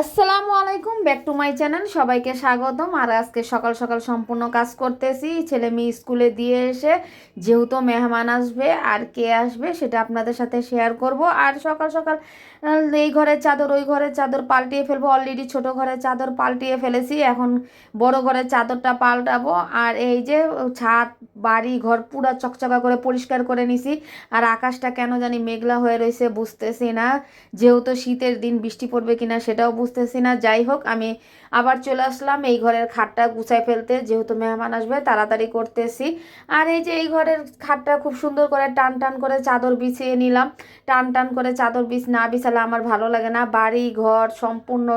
আসসালামু আলাইকুম, back to my channel, সবাইকে স্বাগতম। আর আজকে সকাল সকাল সম্পূর্ণ কাজ করতেছি। ছেলে মেয়ে স্কুলে দিয়ে এসে যেহেতু মেহমান আসবে, আর কে আসবে সেটা আপনাদের সাথে শেয়ার করব। আর সকাল সকাল এই ঘরের চাদর, ওই ঘরের চাদর পাল্টিয়ে ফেলব। অলরেডি ছোট ঘরের চাদর পাল্টিয়ে ফেলেছি, এখন বড় ঘরের চাদরটা পাল্টাবো। আর এই যে ছাদ, বাড়ি, ঘর পুরা চকচকা করে পরিষ্কার করে নিছি। আর আকাশটা কেন জানি মেঘলা হয়ে রয়েছে, বুঝতেছি না। যেহেতু শীতের দিন, বৃষ্টি পড়বে কিনা সেটাও বুঝতেছি না, যাই হোক, আমি আবার চলে আসলাম। এই ঘরের খাটটা গুছাই ফেলতে, যেহেতু মেহমান আসবে, তাড়াতাড়ি করতেছি। আর এই যে এই ঘরের খাটটা খুব সুন্দর করে টান টান করে চাদর বিছিয়ে নিলাম। টান টান করে চাদর বিছ, না বিছালে আমার ভালো লাগে না। বাড়ি, ঘর সম্পূর্ণ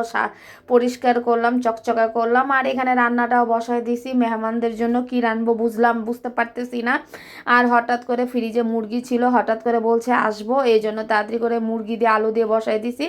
পরিষ্কার করলাম, চকচকা করলাম। আর এখানে রান্নাটাও বসায় দিছি। মেহমানদের জন্য কি রানবো বুঝলাম, বুঝতে পারতেছি না। আর হঠাৎ করে ফ্রিজে মুরগি ছিল, হঠাৎ করে বলছে আসব। এই জন্য তাড়াতাড়ি করে মুরগি দিয়ে আলু দিয়ে বসাই দিছি।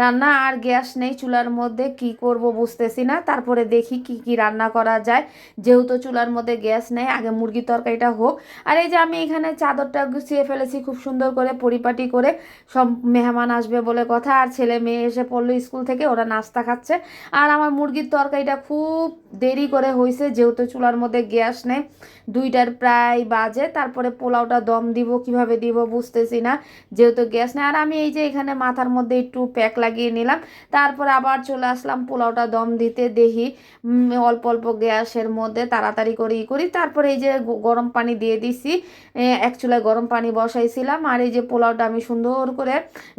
রান্না আর গ্যাস নেই চুলার মধ্যে কি করব বুঝতেছি না। তারপরে দেখি কি কি রান্না করা যায়। যেহেতু চুলার মধ্যে গ্যাস নেই, আগে মুরগির তরকারিটা হোক। আর এই যে আমি এখানে চাদরটা গুছিয়ে ফেলেছি খুব সুন্দর করে পরিপাটি করে। সব মেহমান আসবে বলে কথা। আর ছেলে মেয়ে এসে পড়ল স্কুল থেকে, ওরা নাস্তা খাচ্ছে। আর আমার মুরগির তরকারিটা খুব দেরি করে হয়েছে যেহেতু চুলার মধ্যে গ্যাস নেই। দুইটার প্রায় বাজে, তারপরে পোলাওটা দম দিব, কীভাবে দিব বুঝতেছি না, যেহেতু গ্যাস নেই। আর আমি এই যে এখানে মাথার মধ্যে একটু প্যাক লাগিয়ে নিলাম, তারপরে আবার চলে আসলাম পোলাওটা দম দিতে দেখি অল্প অল্প গ্যাসের মধ্যে তাড়াতাড়ি করে ই করি। তারপরে এই যে গরম পানি দিয়ে দিছি এক চুলায় গরম পানি বসাইছিলাম। আর এই যে পোলাওটা আমি সুন্দর করে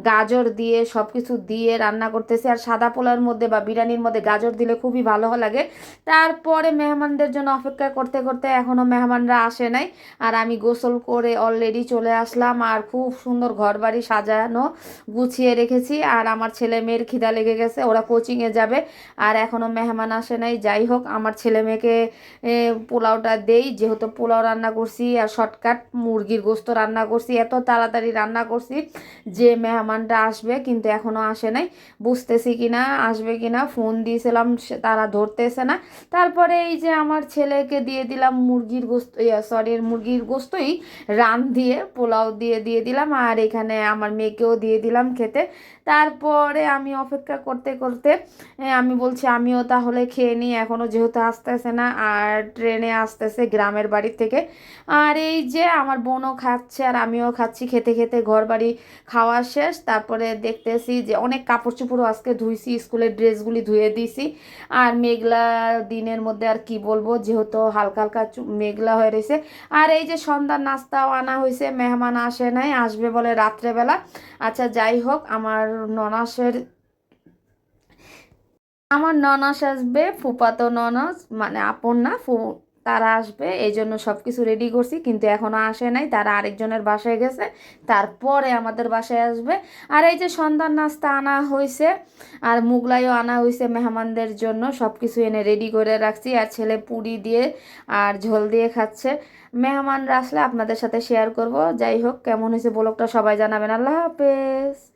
গাজর দিয়ে সব কিছু দিয়ে রান্না করতেছি। আর সাদা পোলাওর মধ্যে বা বিরিয়ানির মধ্যে গাজর দিলে খুবই ভালো লাগে। তারপরে মেহমানদের জন্য অপেক্ষা করতে করতে এখনও মেহমানরা আসে নাই। আর আমি গোসল করে অলরেডি চলে আসলাম। আর খুব সুন্দর ঘর বাড়ি সাজানো গুছিয়ে রেখেছি। আর আমার ছেলে মেয়ের খিদা লেগে গেছে, ওরা কোচিংয়ে যাবে। আর এখনও মেহমান আসে নাই। যাই হোক, আমার ছেলে মেয়েকে পোলাওটা দেই। যেহেতু পোলাও রান্না করছি, আর শর্টকাট মুরগির গোস্ত রান্না করছি, এত তাড়াতাড়ি রান্না করছি যে মেহমানটা আসবে, কিন্তু এখনও আসে নাই। বুঝতেছি কি না আসবে কি না ফোন দিয়েছিলাম তারা ধরতেছে না। তারপরে এই যে আমার ছেলেকে দিয়ে দিলাম মুরগির গোস্ত সরি মুরগির গোস্তই রান দিয়ে, পোলাও দিয়ে দিয়ে দিলাম। আর এখানে আমার মেয়েকেও দিয়ে দিলাম খেতে। তারপরে আমি অপেক্ষা করতে করতে আমি বলছি, আমিও তাহলে খেয়ে নিই। এখনও যেহেতু আসতেছে না, আর ট্রেনে আসতেছে গ্রামের বাড়ি থেকে। আর এই যে আমার বোনও খাচ্ছে, আর আমিও খাচ্ছি। খেতে খেতে ঘর বাড়ি খাওয়া শেষ। তারপরে দেখতেছি যে অনেক কাপড় চোপড়ও আজকে ধুইছি। স্কুলের ড্রেসগুলি ধুয়ে দিছি। আর মেঘলা দিনের মধ্যে আর কি বলব, যেহেতু হালকা হালকা মেঘলা হয়ে রয়েছে। আর এই যে সন্ধ্যার নাস্তাও আনা হয়েছে, মেহমান আসে নাই, আসবে বলে রাত্রেবেলা। আচ্ছা যাই হোক, আমার ননাসের আমার ননাস আসবে, ফুপাতো ননাস মানে আপন না, ফু তারা আসবে এই জন্য সব কিছু রেডি করছি, কিন্তু এখনও আসে নাই, তারা আরেকজনের বাসায় গেছে, তারপরে আমাদের বাসায় আসবে। আর এই যে সন্ধ্যার নাস্তা আনা হয়েছে আর মুগলাইও আনা হয়েছে মেহমানদের জন্য সব কিছু এনে রেডি করে রাখছি, আর ছেলে পুরি দিয়ে আর ঝোল দিয়ে খাচ্ছে। মেহমানরা আসলে আপনাদের সাথে শেয়ার করব, যাই হোক, কেমন হয়েছে ব্লগটা সবাই জানাবেন। আল্লাহ হাফেজ।